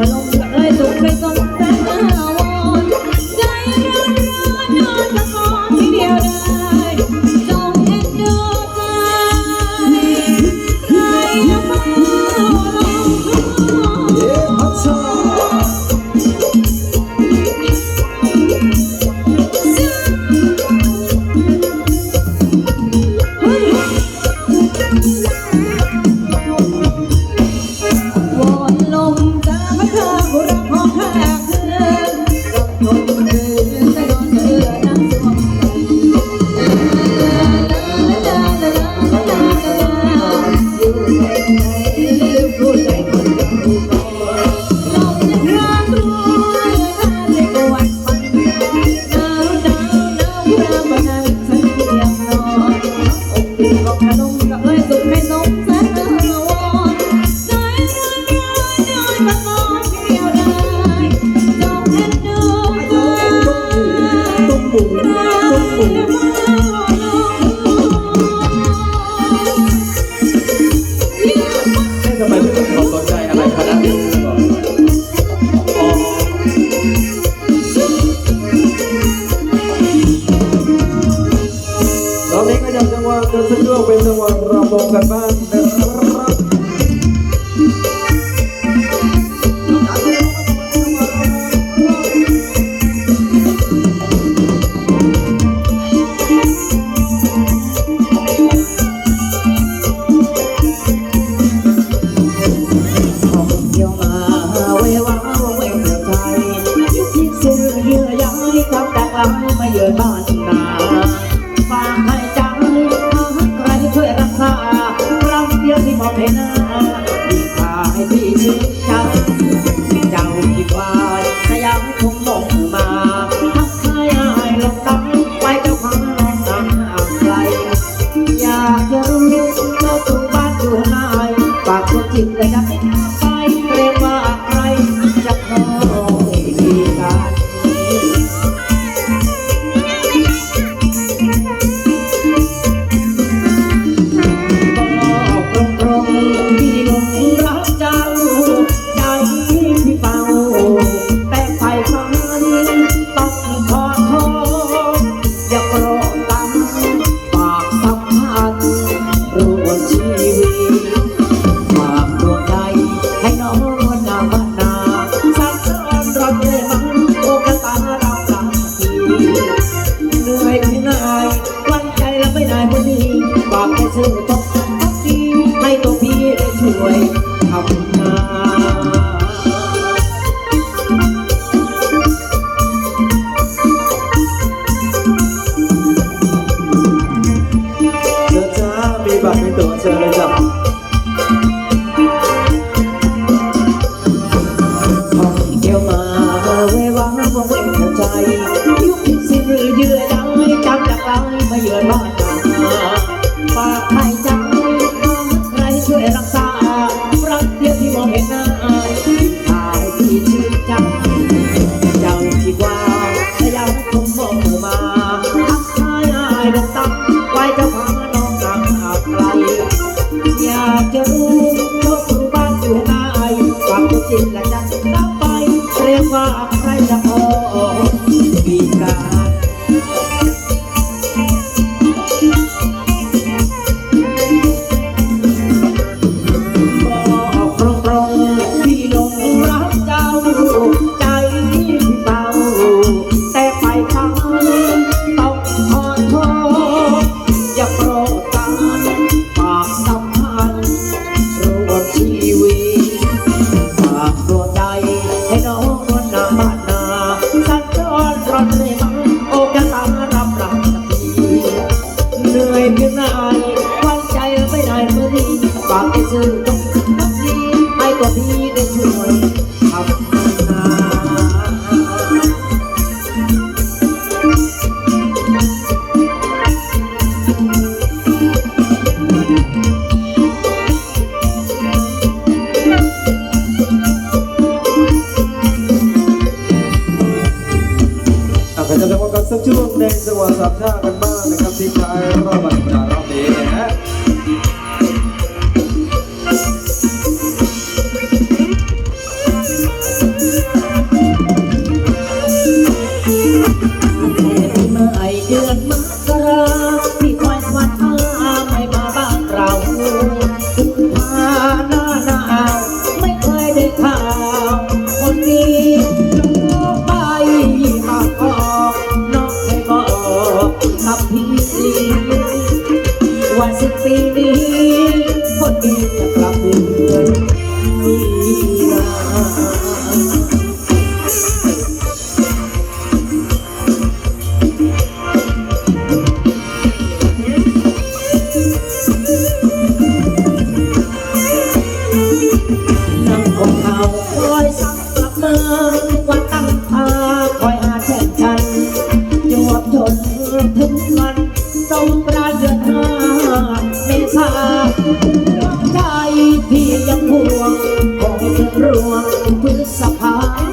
Hello. กันสักช่วงเป็นจังหวะระบบกันบ้างนะครับ ในสวังหวะสับหน้ากันบ้างนะครับที่ชายรอบบัตร happy Ah,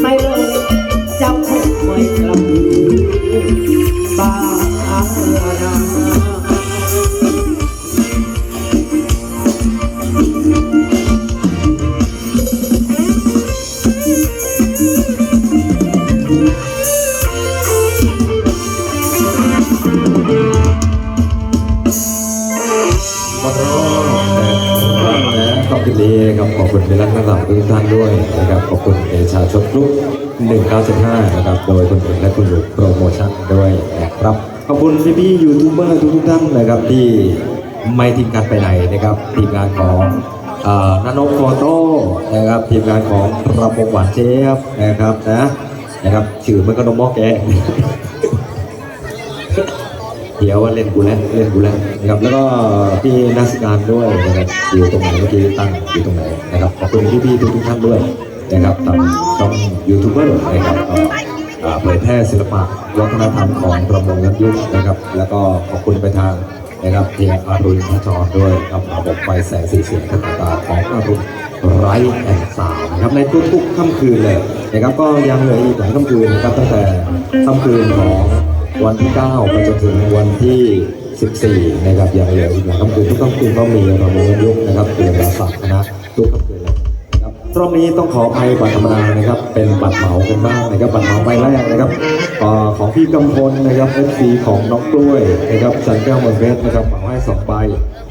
ไปเลย ทุกท่านด้วยนะครับขอบคุณเอชาชนกรุ๊ป1975นะครับโดยคุณเอกและคุณหลุกโปรโมชั่นด้วยนะครับขอบคุณพี่พี่ยูทูบเบอร์ทุกท่านนะครับที่ไม่ทิ้งกันไปไหนนะครับทีมงานของอ่านานกโฟโต้นะครับทีมงานของระบบหวานเชฟนะครับนะนะครับชื่อมันก็นมหม้อแกเดี๋ยวว่าเล่นกูแล้วเล่นกูแล้วนะครับแล้วก็พี่นักสการด้วยนะครับอยู่ตรงไหนเมื่อกี้ตั้งอยู่ตรงไหนนะครับ คุณพี่ๆทุกท่านด้วยนะครับทำช่องยูทูบเบอร์นะครับก็เผยแพร่ศิลปะวัฒนธรรมของประมงย้อนยุคนะครับ แล้วก็ขอบคุณไปทางนะครับเพียงอารุณพระจรด้วยกับระบบไฟแสงสีเสียงต่างๆของอารุณไรแอนสาวนะครับในทุกๆค่ำคืนเลยนะครับก็ยังเหลืออีกหลายค่ำคืนนะครับตั้งแต่ค่ำคืนของวันที่ 9 ไปจนถึงวันที่ 14 นะครับย่างเหลืออีกหลายค่ำคืนทุกค่ำคืนก็มีระบบยุคนะครับเปลี่ยนราศักดิ์คณะทุกค่ำคืน รับรอบนี้ต้องขออภัยบัตรธรรมดานะครับ เป็นบัตรเหมากันบ้างนะครับ บัตรเหมาใบแรกนะครับอของพี่กำพลนะครับ FC ของน้องกล้วยนะครับจันแก้วมองเพชรนะครับเหมาให้สองใบ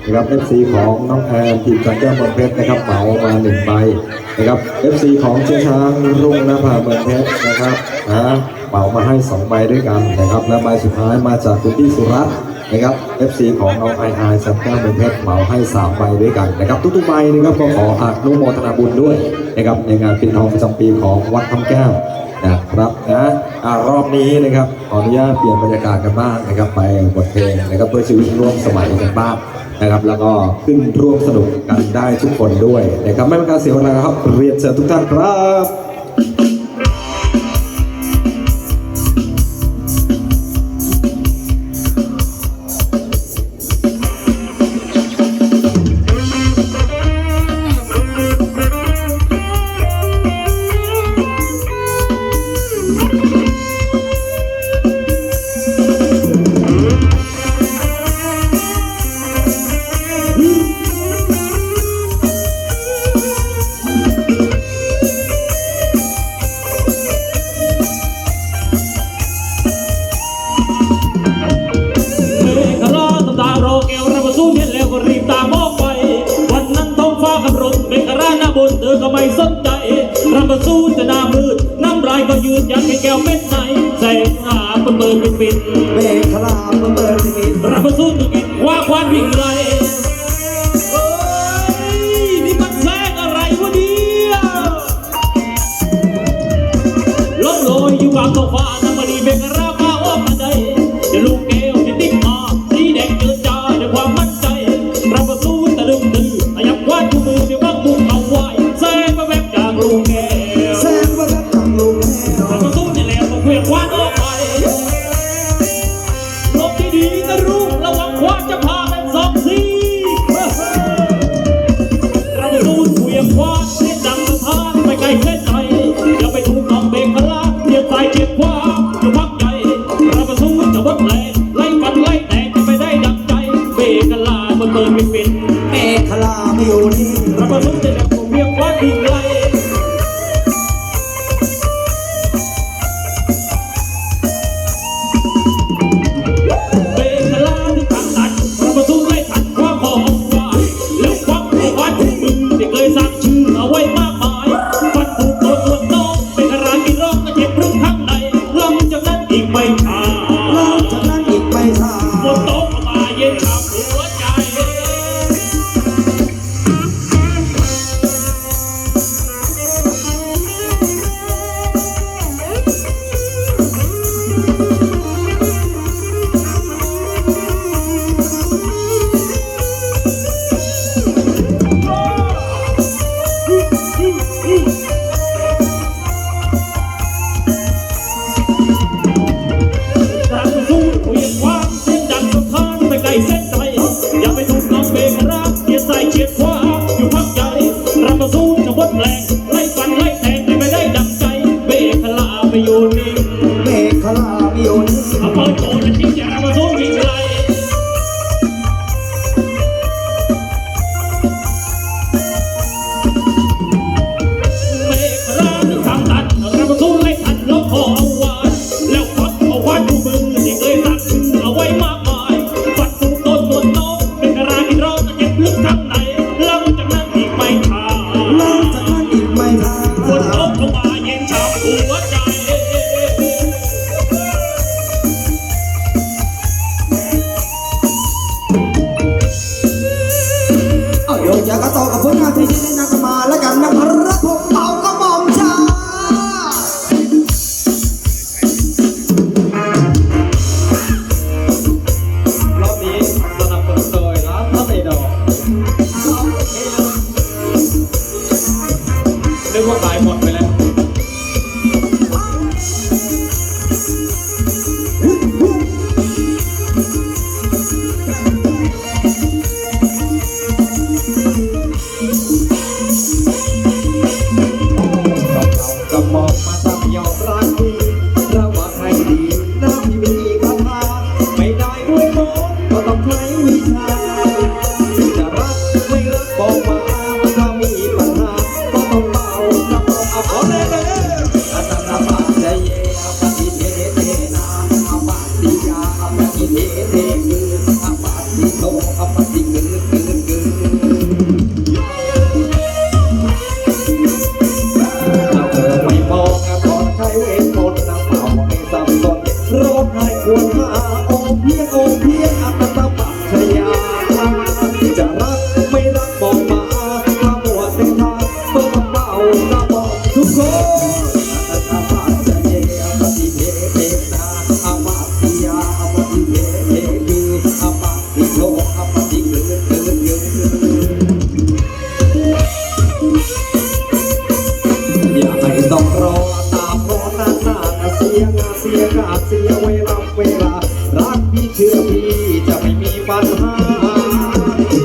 นะครับ FC ของน้องแอนทีมจันแก้วมองเพชรนะครับเหมามาหนึ่งใบนะครับ FC ของเชียงช้างรุ่งนภาเมืองเพชรนะครับนะเหมามาให้2ใบด้วยกันนะครับ และใบสุดท้ายมาจากคุณพี่สุรัตน์ นะครับ FC ของน้องไอไอซับแก้วเมืองเพชรเหมาให้3ใบด้วยกันนะครับ ทุกๆใบนะครับก็ขออนุโมทนาบุญด้วยนะครับในงานปิดทองประจำปีของวัดคำแก้วนะครับนะรอบนี้นะครับขออนุญาตเปลี่ยนบรรยากาศกันบ้างนะครับ ไปบทเพลงนะครับเพื่อชีวิตร่วมสมัยกันบ้างนะครับ แล้วก็ขึ้นร่วมสนุกกันได้ทุกคนด้วยนะครับไม่เป็นการเสียเวลาครับเรียนเชิญทุกท่านครับ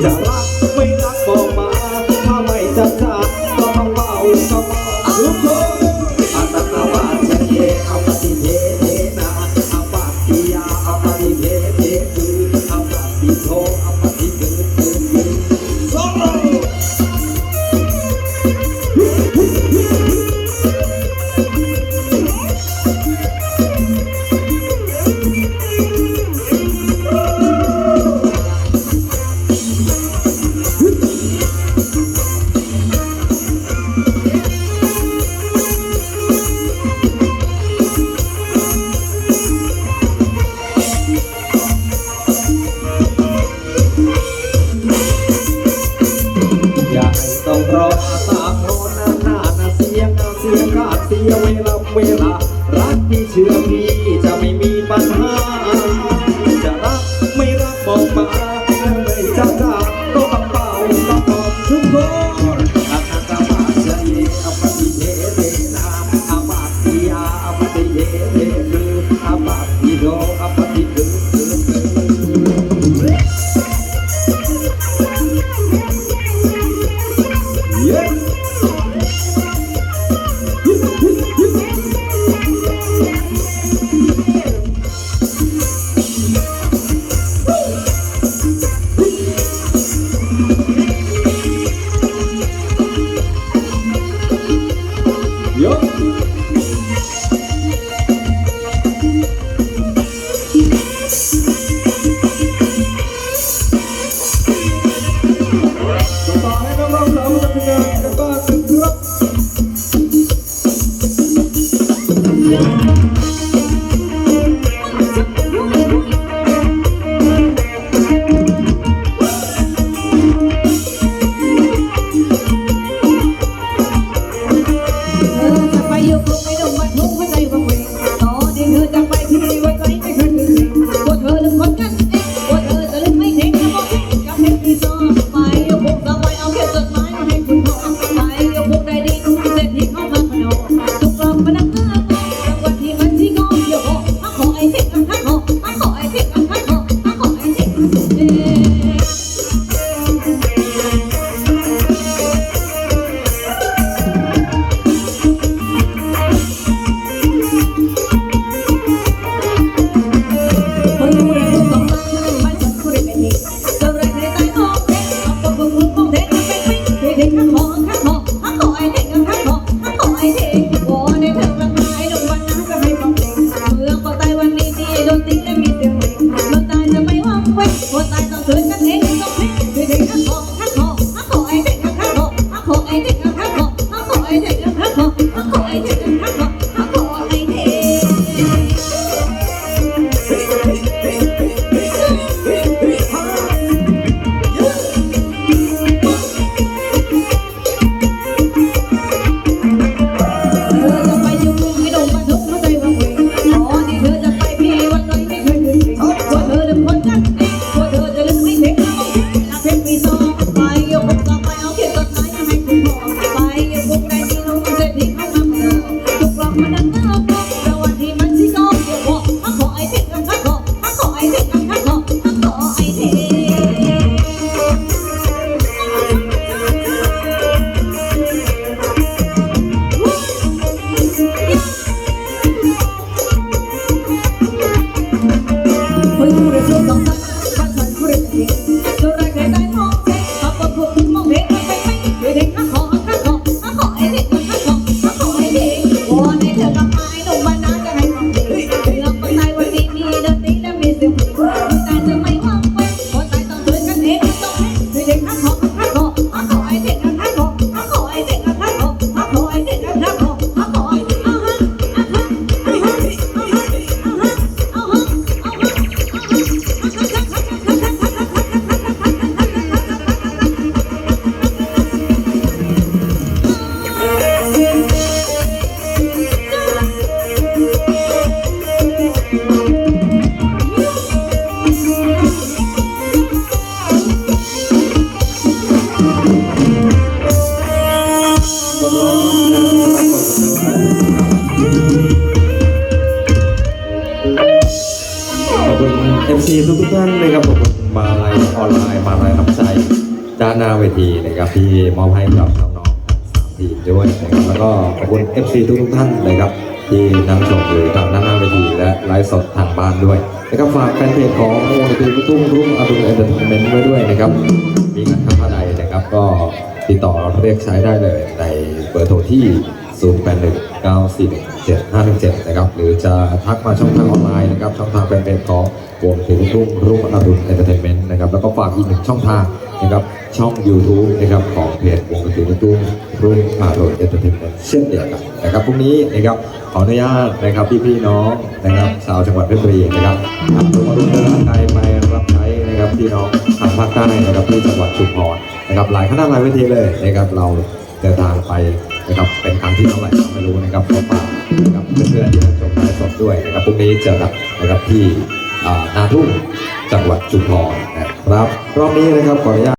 จะ ทีนะครับที่มอบให้กับน้องๆทั้งสามทีมด้วยนะครับแล้วก็ขอบคุณ FC ทุกทุกท่านนะครับที่นั่งชมอยู่ทางด้านหน้าเวทีและไลฟ์สดทางบ้านด้วยนะครับฝากแฟนเพจของวงดนตรีลูกทุ่งรุ่งอรุณเอนเตอร์เทนเมนต์ไว้ด้วยนะครับมีงานข้างใดนะครับก็ติดต่อเรียกใช้ได้เลยในเบอร์โทรที่ 0 8 1 9 4 1 7 5 1 7 นะครับ หรือจะทักมาช่องทางออนไลน์นะครับ ช่องทางแฟนเพจของวงถึงรุ่งรุ่งอรุณเอนเตอร์เทนเมนต์นะครับ แล้วก็ฝากอีกหนึ่งช่องทางนะครับ ช่อง YouTube นะครับของเพจวงถึงรุ่งรุ่งอรุณเอนเตอร์เทนเมนต์เช่นเดียวกันนะครับพรุ่งนี้นะครับขออนุญาตนะครับพี่ๆน้องนะครับชาวจังหวัดเพชรบุรีนะครับอ่าทุกคนเดินทางไกลไปรับใช้นะครับพี่น้องทางภาคใต้นะครับที่จังหวัดชุมพรนะครับหลายคณะหลายเวทีเลยนะครับเราเดินทางไปนะครับเป็นครั้งที่เท่าไหร่ก็ไม่รู้นะครับขอฝากนะครับเพื่อนๆที่รับชมไลฟ์สดด้วยนะครับพรุ่งนี้เจอกันนะครับที่อานาทุ่งจังหวัดชุมพรนะครับรอบนี้นะครับขออนุญาต